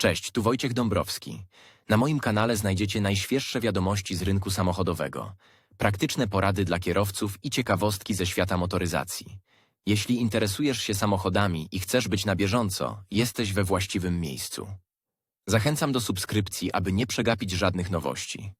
Cześć, tu Wojciech Dąbrowski. Na moim kanale znajdziecie najświeższe wiadomości z rynku samochodowego, praktyczne porady dla kierowców i ciekawostki ze świata motoryzacji. Jeśli interesujesz się samochodami i chcesz być na bieżąco, jesteś we właściwym miejscu. Zachęcam do subskrypcji, aby nie przegapić żadnych nowości.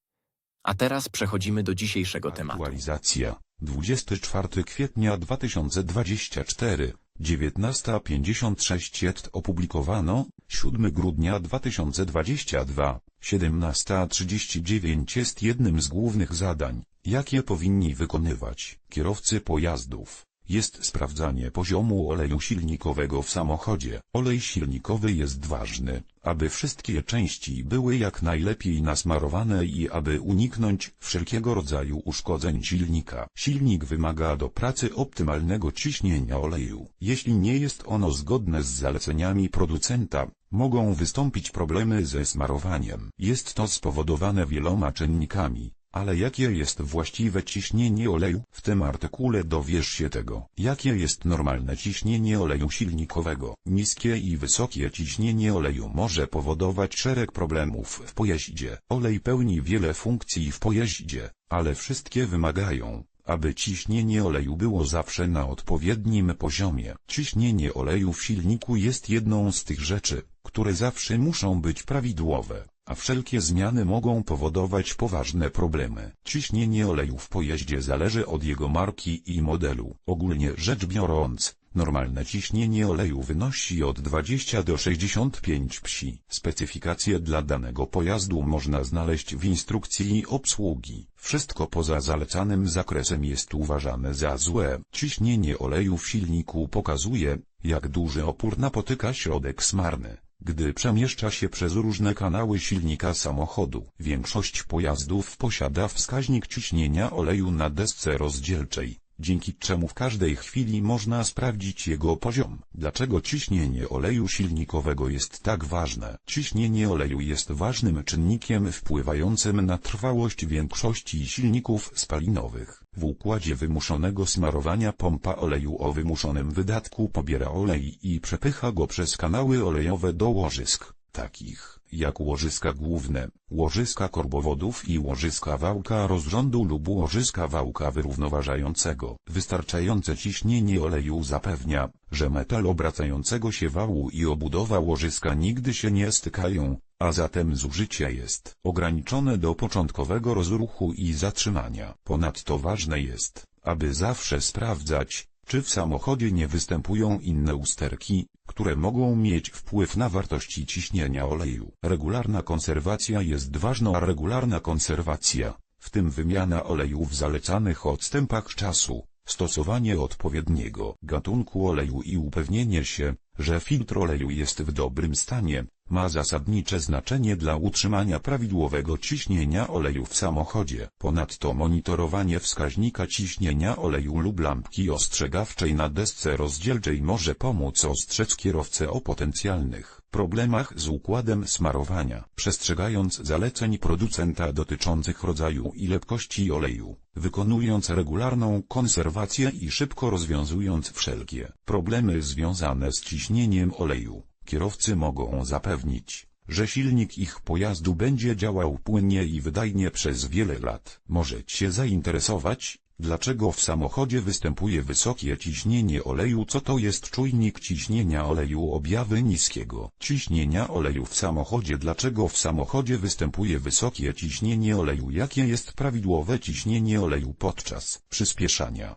A teraz przechodzimy do dzisiejszego tematu. Aktualizacja. 24 kwietnia 2024, 19.56 JET opublikowano, 7 grudnia 2022, 17.39 jest jednym z głównych zadań, jakie powinni wykonywać kierowcy pojazdów. Jest sprawdzanie poziomu oleju silnikowego w samochodzie. Olej silnikowy jest ważny, aby wszystkie części były jak najlepiej nasmarowane i aby uniknąć wszelkiego rodzaju uszkodzeń silnika. Silnik wymaga do pracy optymalnego ciśnienia oleju. Jeśli nie jest ono zgodne z zaleceniami producenta, mogą wystąpić problemy ze smarowaniem. Jest to spowodowane wieloma czynnikami. Ale jakie jest właściwe ciśnienie oleju? W tym artykule dowiesz się tego. Jakie jest normalne ciśnienie oleju silnikowego? Niskie i wysokie ciśnienie oleju może powodować szereg problemów w pojeździe. Olej pełni wiele funkcji w pojeździe, ale wszystkie wymagają, aby ciśnienie oleju było zawsze na odpowiednim poziomie. Ciśnienie oleju w silniku jest jedną z tych rzeczy, które zawsze muszą być prawidłowe a wszelkie zmiany mogą powodować poważne problemy. Ciśnienie oleju w pojeździe zależy od jego marki i modelu. Ogólnie rzecz biorąc, normalne ciśnienie oleju wynosi od 20 do 65 psi. Specyfikacje dla danego pojazdu można znaleźć w instrukcji obsługi. Wszystko poza zalecanym zakresem jest uważane za złe. Ciśnienie oleju w silniku pokazuje, jak duży opór napotyka środek smarny gdy przemieszcza się przez różne kanały silnika samochodu. Większość pojazdów posiada wskaźnik ciśnienia oleju na desce rozdzielczej, dzięki czemu w każdej chwili można sprawdzić jego poziom. Dlaczego ciśnienie oleju silnikowego jest tak ważne? Ciśnienie oleju jest ważnym czynnikiem wpływającym na trwałość większości silników spalinowych. W układzie wymuszonego smarowania pompa oleju o wymuszonym wydatku pobiera olej i przepycha go przez kanały olejowe do łożysk, takich jak łożyska główne, łożyska korbowodów i łożyska wałka rozrządu lub łożyska wałka wyrównoważającego. Wystarczające ciśnienie oleju zapewnia, że metal obracającego się wału i obudowa łożyska nigdy się nie stykają, a zatem zużycie jest ograniczone do początkowego rozruchu i zatrzymania. Ponadto ważne jest, aby zawsze sprawdzać, czy w samochodzie nie występują inne usterki, które mogą mieć wpływ na wartości ciśnienia oleju. Regularna konserwacja jest ważna, a regularna konserwacja, w tym wymiana oleju w zalecanych odstępach czasu, stosowanie odpowiedniego gatunku oleju i upewnienie się, że filtr oleju jest w dobrym stanie, ma zasadnicze znaczenie dla utrzymania prawidłowego ciśnienia oleju w samochodzie. Ponadto monitorowanie wskaźnika ciśnienia oleju lub lampki ostrzegawczej na desce rozdzielczej może pomóc ostrzec kierowcę o potencjalnych problemach z układem smarowania. Przestrzegając zaleceń producenta dotyczących rodzaju i lekkości oleju, wykonując regularną konserwację i szybko rozwiązując wszelkie problemy związane z ciśnieniem oleju, kierowcy mogą zapewnić, że silnik ich pojazdu będzie działał płynnie i wydajnie przez wiele lat. Możecie zainteresować, dlaczego w samochodzie występuje wysokie ciśnienie oleju, co to jest czujnik ciśnienia oleju? Objawy niskiego ciśnienia oleju w samochodzie, dlaczego w samochodzie występuje wysokie ciśnienie oleju, jakie jest prawidłowe ciśnienie oleju podczas przyspieszania,